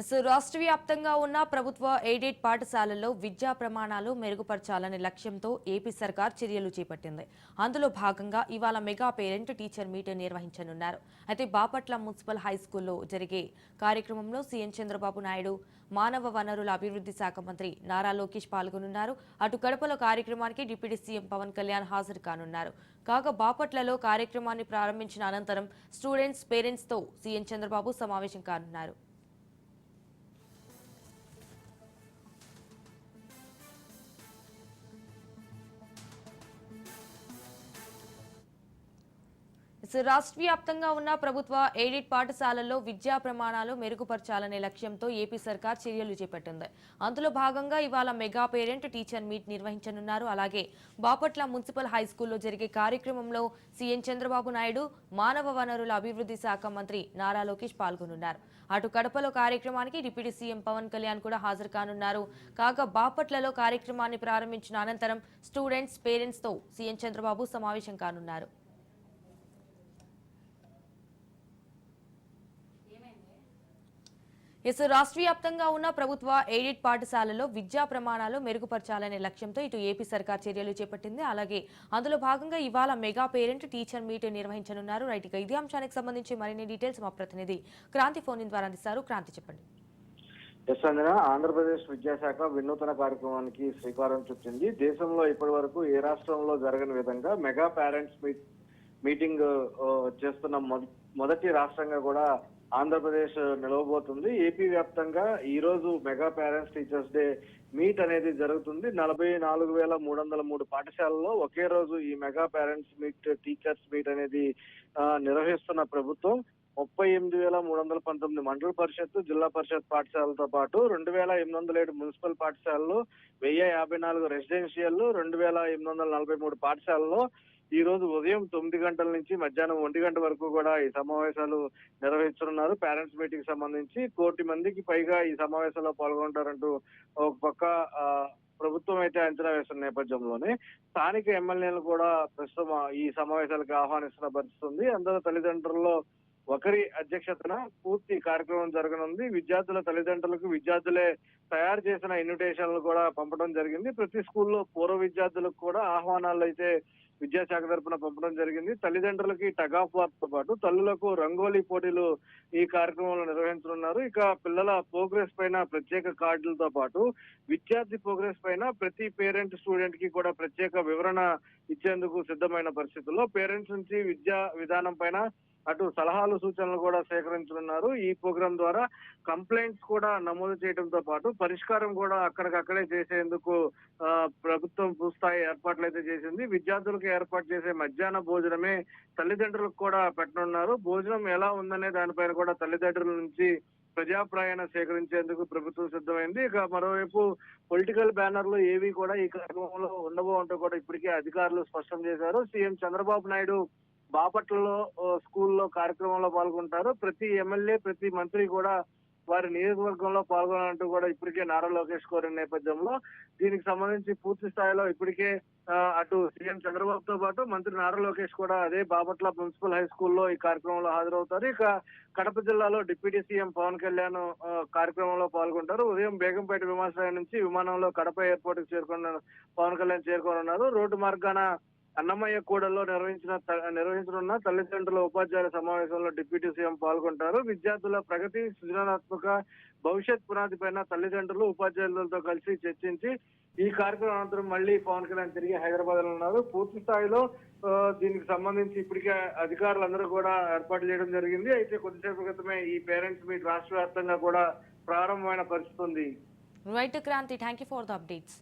Yes రాష్ట్ర వ్యాప్తంగా ఉన్న ప్రభుత్వ ఎయిడెడ్ పాఠశాలల్లో విద్యా ప్రమాణాలు మెరుగుపరచాలనే లక్ష్యంతో ఏపీ సర్కార్ చర్యలు చేపట్టింది. అందులో భాగంగా ఇవాళ మెగా పేరెంట్ టీచర్ మీట్ నిర్వహించనున్నారు. అయితే బాపట్ల మున్సిపల్ హై స్కూల్లో జరిగే కార్యక్రమంలో సీఎం చంద్రబాబు నాయుడు మానవ వనరుల అభివృద్ధి శాఖ మంత్రి నారా లోకేష్ పాల్గొనున్నారు. అటు కడపలో కార్యక్రమానికి డిప్యూటీ సీఎం పవన్ కళ్యాణ్ హాజరు కానున్నారు. కాగా బాపట్లలో కార్యక్రమాన్ని ప్రారంభించిన అనంతరం స్టూడెంట్స్ పేరెంట్స్తో సీఎం చంద్రబాబు సమావేశం కానున్నారు. ఎయిడ్స్ రాష్ట్ర వ్యాప్తంగా ఉన్న ప్రభుత్వ ఎయిడెడ్ పాఠశాలల్లో విద్యా ప్రమాణాలు మెరుగుపరచాలనే లక్ష్యంతో ఏపీ సర్కార్ చర్యలు చేపట్టింది. అందులో భాగంగా ఇవాళ మెగా పేరెంట్ టీచర్ మీట్ నిర్వహించనున్నారు. అలాగే బాపట్ల మున్సిపల్ హై స్కూల్లో జరిగే కార్యక్రమంలో సీఎం చంద్రబాబు నాయుడు మానవ వనరుల అభివృద్ధి శాఖ మంత్రి నారా లోకేష్ పాల్గొనున్నారు. అటు కడపలో కార్యక్రమానికి డిప్యూటీ సీఎం పవన్ కళ్యాణ్ కూడా హాజరు కానున్నారు. కాగా బాపట్లలో కార్యక్రమాన్ని ప్రారంభించిన అనంతరం స్టూడెంట్స్ పేరెంట్స్తో సీఎం చంద్రబాబు సమావేశం కానున్నారు. ఎస్ రాష్ట్ర వ్యాప్తంగా ఉన్న ప్రభుత్వ ఎయిడెడ్ పాఠశాలలో విద్యా ప్రమాణాలు మెరుగుపరచాలనే లక్ష్యంతో ఇటు ఏపీ సర్కార్ చర్యలు చేపట్టింది. అలాగే అందులో భాగంగా ఇవాళ మెగా పేరెంట్ టీచర్ మీట్ నిర్వహించనున్నారు. రైట్ ఇక ఇదే అంశానికి సంబంధించి మరిన్ని డీటెయిల్స్ మా ప్రతినిధి క్రాంతి ఫోన్ ద్వారా అందిస్తారు. క్రాంతి చెప్పండి. ఎస్ అంజన ఆంధ్రప్రదేశ్ విద్యాశాఖ వినూతన కార్యక్రమానికి శ్రీకారం చుట్టింది. దేశంలో ఇప్పటి వరకు ఏ రాష్ట్రంలో జరగని విధంగా మెగా పేరెంట్స్ మీటింగ్ చేస్తున్న మొదటి రాష్ట్రంగా కూడా ఆంధ్రప్రదేశ్ నిలవబోతుంది. ఏపీ వ్యాప్తంగా ఈ రోజు mega parents teachers day meet అనేది జరుగుతుంది. నలభై నాలుగు వేల మూడు వందల మూడు పాఠశాలలో ఒకే రోజు ఈ mega parents meet teachers meet అనేది నిర్వహిస్తున్న ప్రభుత్వం. ముప్పై ఎనిమిది వేల మూడు వందల పంతొమ్మిది మండల పరిషత్ జిల్లా పరిషత్ పాఠశాలతో పాటు రెండు వేల ఎనిమిది వందల ఏడు మున్సిపల్ పాఠశాలలు వెయ్యి యాభై నాలుగు రెసిడెన్షియల్ రెండు వేల ఎనిమిది వందల నలభై మూడు పాఠశాలలో ఈ రోజు ఉదయం తొమ్మిది గంటల నుంచి మధ్యాహ్నం ఒంటి గంట వరకు కూడా ఈ సమావేశాలు నిర్వహిస్తున్నారు. పేరెంట్స్ మీటింగ్ సంబంధించి కోటి మందికి పైగా ఈ సమావేశంలో పాల్గొంటారంటూ ఒక పక్క ప్రభుత్వం అయితే అంచనా వేస్తున్న నేపథ్యంలోనే స్థానిక ఎమ్మెల్యేలు కూడా ప్రస్తుతం ఈ సమావేశాలకు ఆహ్వానిస్తున్న పరిస్థితి ఉంది. అందరూ తల్లిదండ్రుల్లో ఒకరి అధ్యక్షతన పూర్తి కార్యక్రమం జరగనుంది. విద్యార్థుల తల్లిదండ్రులకు విద్యార్థులే తయారు చేసిన ఇన్విటేషన్లు కూడా పంపడం జరిగింది. ప్రతి స్కూల్లో పూర్వ విద్యార్థులకు కూడా ఆహ్వానాలు అయితే విద్యాశాఖ తరఫున పంపడం జరిగింది. తల్లిదండ్రులకి టగ్ ఆఫ్ వార్తో పాటు తల్లులకు రంగోలీ పోటీలు ఈ కార్యక్రమంలో నిర్వహించనున్నారు. ఇక పిల్లల ప్రోగ్రెస్ పైన ప్రత్యేక కార్డులతో పాటు విద్యార్థి ప్రోగ్రెస్ పైన ప్రతి పేరెంట్ స్టూడెంట్కి కూడా ప్రత్యేక వివరణ ఇచ్చేందుకు సిద్ధమైన పరిస్థితుల్లో పేరెంట్స్ నుంచి విద్యా విధానం పైన అటు సలహాలు సూచనలు కూడా సేకరించనున్నారు. ఈ ప్రోగ్రాం ద్వారా కంప్లైంట్స్ కూడా నమోదు చేయడంతో పాటు పరిష్కారం కూడా అక్కడికక్కడే చేసేందుకు ప్రభుత్వం పూస్థాయి ఏర్పాట్లు అయితే చేసింది. విద్యార్థులకు ఏర్పాటు చేసే మధ్యాహ్న భోజనమే తల్లిదండ్రులకు కూడా పెట్టనున్నారు. భోజనం ఎలా ఉందనే దానిపైన కూడా తల్లిదండ్రుల నుంచి ప్రజాప్రాయణ సేకరించేందుకు ప్రభుత్వం సిద్ధమైంది. ఇక మరోవైపు పొలిటికల్ బ్యానర్లు ఏవి కూడా ఈ కార్యక్రమంలో ఉండవు అంటూ కూడా ఇప్పటికే అధికారులు స్పష్టం చేశారు. సీఎం చంద్రబాబు నాయుడు బాపట్లలో స్కూల్లో కార్యక్రమంలో పాల్గొంటారు. ప్రతి ఎమ్మెల్యే ప్రతి మంత్రి కూడా వారి నియోజకవర్గంలో పాల్గొనాలంటూ కూడా ఇప్పటికే నారా లోకేష్ కోరిన నేపథ్యంలో దీనికి సంబంధించి పూర్తి స్థాయిలో ఇప్పటికే అటు సీఎం చంద్రబాబుతో పాటు మంత్రి నారా లోకేష్ కూడా అదే బాపట్ల మున్సిపల్ హై స్కూల్లో ఈ కార్యక్రమంలో హాజరవుతారు. ఇక కడప జిల్లాలో డిప్యూటీ సీఎం పవన్ కళ్యాణ్ కార్యక్రమంలో పాల్గొంటారు. ఉదయం బేగంపేట విమానాశ్రయం నుంచి విమానంలో కడప ఎయిర్పోర్ట్కి చేరుకున్న పవన్ కళ్యాణ్ చేరుకోనున్నారు. రోడ్డు మార్గాన అన్నమయ్య కూడల్లో నిర్వహించిన నిర్వహించనున్న తల్లిదండ్రుల ఉపాధ్యాయుల సమావేశంలో డిప్యూటీ సీఎం పాల్గొంటారు. విద్యార్థుల ప్రగతి సృజనాత్మక భవిష్యత్ పునాది పైన తల్లిదండ్రులు ఉపాధ్యాయులతో కలిసి చర్చించి ఈ కార్యక్రమం అనంతరం మళ్ళీ పవన్ కళ్యాణ్ తిరిగి హైదరాబాద్లో ఉన్నారు. పూర్తి స్థాయిలో దీనికి సంబంధించి ఇప్పటికే అధికారులందరూ కూడా ఏర్పాటు చేయడం జరిగింది. అయితే కొద్దిసేపు క్రితమే ఈ పేరెంట్స్ మీట్ రాష్ట్ర వ్యాప్తంగా కూడా ప్రారంభమైన పరిస్థితి ఉంది. Right Kranti thank you for the updates.